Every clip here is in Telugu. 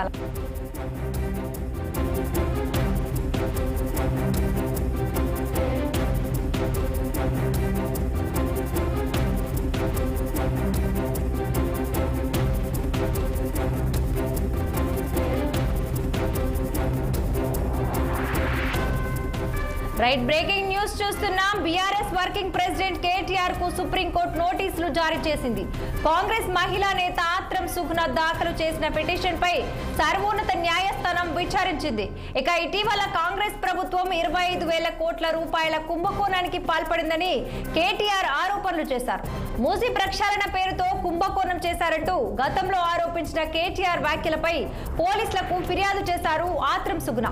pala. రైట్ బ్రేకింగ్ న్యూస్ చూస్తున్నాం. బీఆర్ఎస్ వర్కింగ్ ప్రెసిడెంట్ కేటీఆర్కు సుప్రీంకోర్టు నోటీసులు జారీ చేసింది. కాంగ్రెస్ మహిళా నేత ఆత్రం సుఖ్నా దాఖలు చేసిన పిటిషన్ పై సర్వోన్నత న్యాయస్థానం విచారించింది. ఇక ఇటీవల కాంగ్రెస్ ప్రభుత్వం ఇరవై ఐదు వేల కోట్ల రూపాయల కుంభకోణానికి పాల్పడిందని కేటీఆర్ ఆరోపణలు చేశారు. మూసి ప్రక్షాళన పేరుతో కుంభకోణం చేశారంటూ గతంలో ఆరోపించిన కేటీఆర్ వ్యాఖ్యలపై పోలీసులకు ఫిర్యాదు చేశారు ఆత్రం సుగుణ.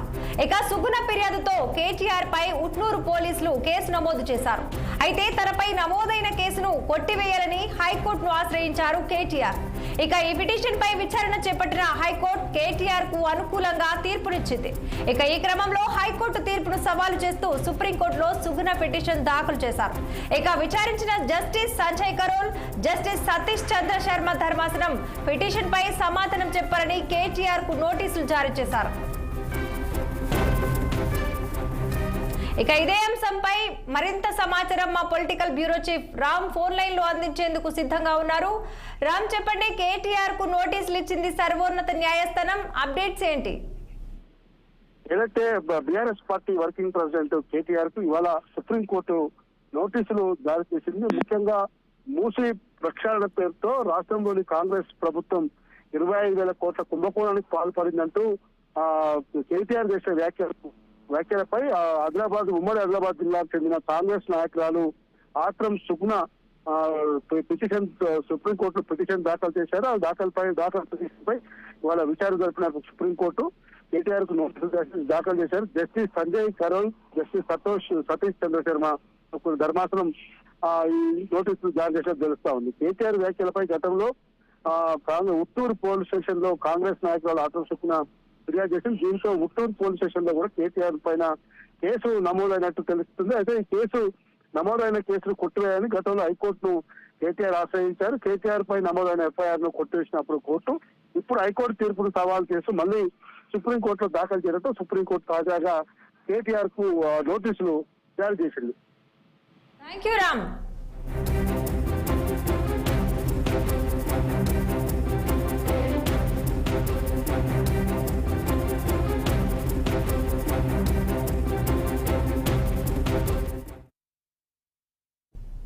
ఇక సుగుణ ఫిర్యాదుతో కేటీఆర్ పై ఉట్నూరు పోలీసులు కేసు నమోదు చేశారు. అయితే తనపై నమోదైన కేసును కొట్టివేయాలని హైకోర్టును ఆశ్రయించారు కేటీఆర్. ఇక ఈ పిటిషన్ పై విచారణ చేపట్టిన హైకోర్టు కేటీఆర్కు అనుకూలంగా తీర్పునిచ్చింది. ఇక ఈ క్రమంలో హైకోర్టు తీర్పును సవాలు చేస్తూ సుప్రీంకోర్టులో సుగుణ పిటిషన్ దాఖలు చేశారు. ఇక విచారించిన జస్టిస్ సంజయ్ కరోల్ జస్టిస్ సతీష్ చంద్ర శర్మ ధర్మాసనం పిటిషన్ పై సమాధానం చెప్పారని కేటీఆర్కు నోటీసులు జారీ చేశారు. ఇక ఇదే అంశంపై మరింత సమాచారం మా political bureau chief Ram phone లైన్లో అందించేందుకు సిద్ధంగా ఉన్నారు. రామ్ చెప్పండి కేటీఆర్కు నోటీసులు ఇచ్చింది సర్వోన్నత న్యాయస్థానం. అప్డేట్స్ ఏంటి? ఏదైతే బీఆర్ఎస్ పార్టీ వర్కింగ్ ప్రెసిడెంట్ కేటీఆర్కు ఇవాళ సుప్రీంకోర్టు నోటీసులు జారీ చేసింది. ముఖ్యంగా మూసి ప్రక్షాళన పేరుతో రాష్ట్రంలోని కాంగ్రెస్ ప్రభుత్వం ఇరవై ఐదు వేల కోట్ల కుంభకోణానికి పాల్పడిందంటూ కేటీఆర్ చేసిన వ్యాఖ్యలు వ్యాఖ్యలపై ఆదిలాబాద్ ఉమ్మడి ఆదిలాబాద్ జిల్లాకు చెందిన కాంగ్రెస్ నాయకురాలు Athram Sugna petition supreme court petition దాఖలు చేశారు. ఆ దాఖలుపై దాఖలు పిటిషన్ పై ఇవాళ విచారణ జరిపిన సుప్రీంకోర్టు కేటీఆర్కు నోటీసు దాఖలు చేశారు. జస్టిస్ సంజయ్ కరోల్ జస్టిస్ సతోష్ సతీష్ చంద్ర శర్మ ధర్మాసనం ఆ, ఈ నోటీసులు జారీ చేసినట్టు తెలుస్తా ఉంది. కేటీఆర్ వ్యాఖ్యలపై గతంలో ఉత్తూరు పోలీస్ స్టేషన్లో కాంగ్రెస్ నాయకులు ఆటో చొప్పున ఫిర్యాదు చేసింది. దీంతో ఉట్టూరు పోలీస్ స్టేషన్లో కూడా కేటీఆర్ పైన కేసు నమోదైనట్టు తెలుస్తుంది. అయితే ఈ కేసు నమోదైన కేసును కొట్టివేయాలని గతంలో హైకోర్టును కేటీఆర్ ఆశ్రయించారు. కేటీఆర్ పై నమోదైన ఎఫ్ఐఆర్ను కొట్టివేసినప్పుడు కోర్టు ఇప్పుడు హైకోర్టు తీర్పును సవాల్ చేస్తూ మళ్ళీ సుప్రీంకోర్టులో దాఖలు చేయడంతో సుప్రీంకోర్టు తాజాగా కేటీఆర్కు నోటీసులు జారీ చేసింది. Thank you Ram